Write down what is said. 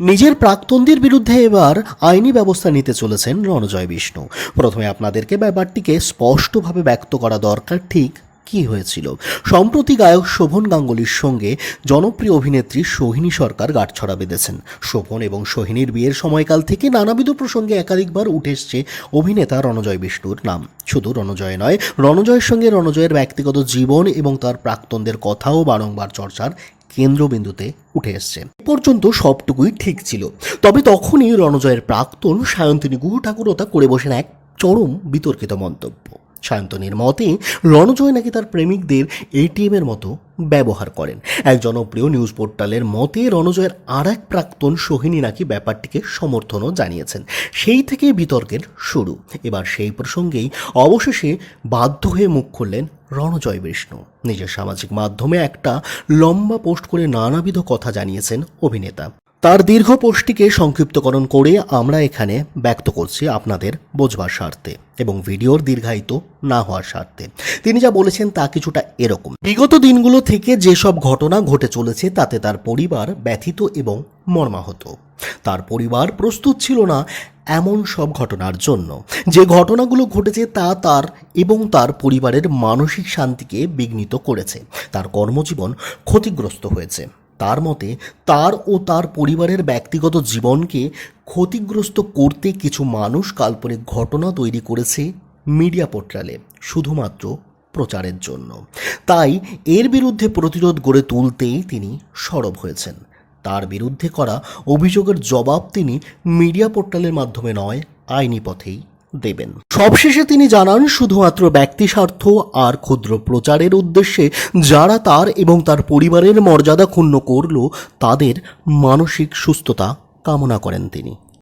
নিজের প্রাক্তনদের বিরুদ্ধে এবার আইনি ব্যবস্থা নিতে চলেছেন রণজয় বিষ্ণু। প্রথমে আপনাদেরকে ব্যাপারটিকে স্পষ্টভাবে ব্যক্ত করা দরকার, ঠিক কি হয়েছিল? সম্প্রতি গায়ক শোভন গাঙ্গুলির সঙ্গে জনপ্রিয় অভিনেত্রী সোহিনী সরকার গাঁটছড়া বেঁধেছেন। শোভন এবং সোহিনীর বিয়ের সময়কাল থেকে নানাবিধ প্রসঙ্গে একাধিকবার উঠে এসছে অভিনেতা রণজয় বিষ্ণুর নাম। শুধু রণজয় নয়, রণজয়ের সঙ্গে রণজয়ের ব্যক্তিগত জীবন এবং তার প্রাক্তনদের কথাও বারংবার চর্চার কেন্দ্রবিন্দুতে উঠে এসছে। পর্যন্ত সবটুকুই ঠিক ছিল। তবে তখনই রণজয়ের প্রাক্তন সায়ন্তিনী গুহ ঠাকুরতা করে বসেন এক চরম বিতর্কিত মন্তব্য। সায়ন্তনীর মতে, রণজয় নাকি তার প্রেমিকদের এটিএম এর মতো ব্যবহার করেন। এক জনপ্রিয় নিউজ পোর্টালের মতে, রণজয়ের আর এক প্রাক্তন সোহিনী নাকি ব্যাপারটিকে সমর্থনও জানিয়েছেন। সেই থেকেই বিতর্কের শুরু। এবার সেই প্রসঙ্গেই অবশেষে বাধ্য হয়ে মুখ খুললেন রণজয় বিষ্ণু। নিজের সামাজিক মাধ্যমে একটা লম্বা পোস্ট করে নানাবিধ কথা জানিয়েছেন অভিনেতা। তার দীর্ঘ পোস্টটিকে সংক্ষিপ্তকরণ করে আমরা এখানে ব্যক্ত করছি আপনাদের বোঝবার স্বার্থে এবং ভিডিওর দীর্ঘায়িত না হওয়ার স্বার্থে। তিনি যা বলেছেন তা কিছুটা এরকম। বিগত দিনগুলো থেকে যেসব ঘটনা ঘটে চলেছে, তাতে তার পরিবার ব্যথিত এবং মর্মাহত। তার পরিবার প্রস্তুত ছিল না এমন সব ঘটনার জন্য। যে ঘটনাগুলো ঘটেছে তা তার এবং তার পরিবারের মানসিক শান্তিকে বিঘ্নিত করেছে। তার কর্মজীবন ক্ষতিগ্রস্ত হয়েছে। তার মতে তার ও তার পরিবারের ব্যক্তিগত জীবনকে ক্ষতিগ্রস্ত করতে কিছু মানুষ কাল্পনিক ঘটনা তৈরি করেছে মিডিয়া পোর্টালে, শুধুমাত্র প্রচারের জন্য। তাই এর বিরুদ্ধে প্রতিরোধ গড়ে তুলতেই তিনি সরব হয়েছেন। তার বিরুদ্ধে করা অভিযোগের জবাব তিনি মিডিয়া পোর্টালের মাধ্যমে নয়, আইনি পথেই দেবেন। সবশেষে তিনি জানান, শুধুমাত্র ব্যক্তি স্বার্থ আর ক্ষুদ্র প্রচারের উদ্দেশ্যে যারা তার এবং তার পরিবারের মর্যাদা ক্ষুণ্ণ করল, তাদের মানসিক সুস্থতা কামনা করেন তিনি।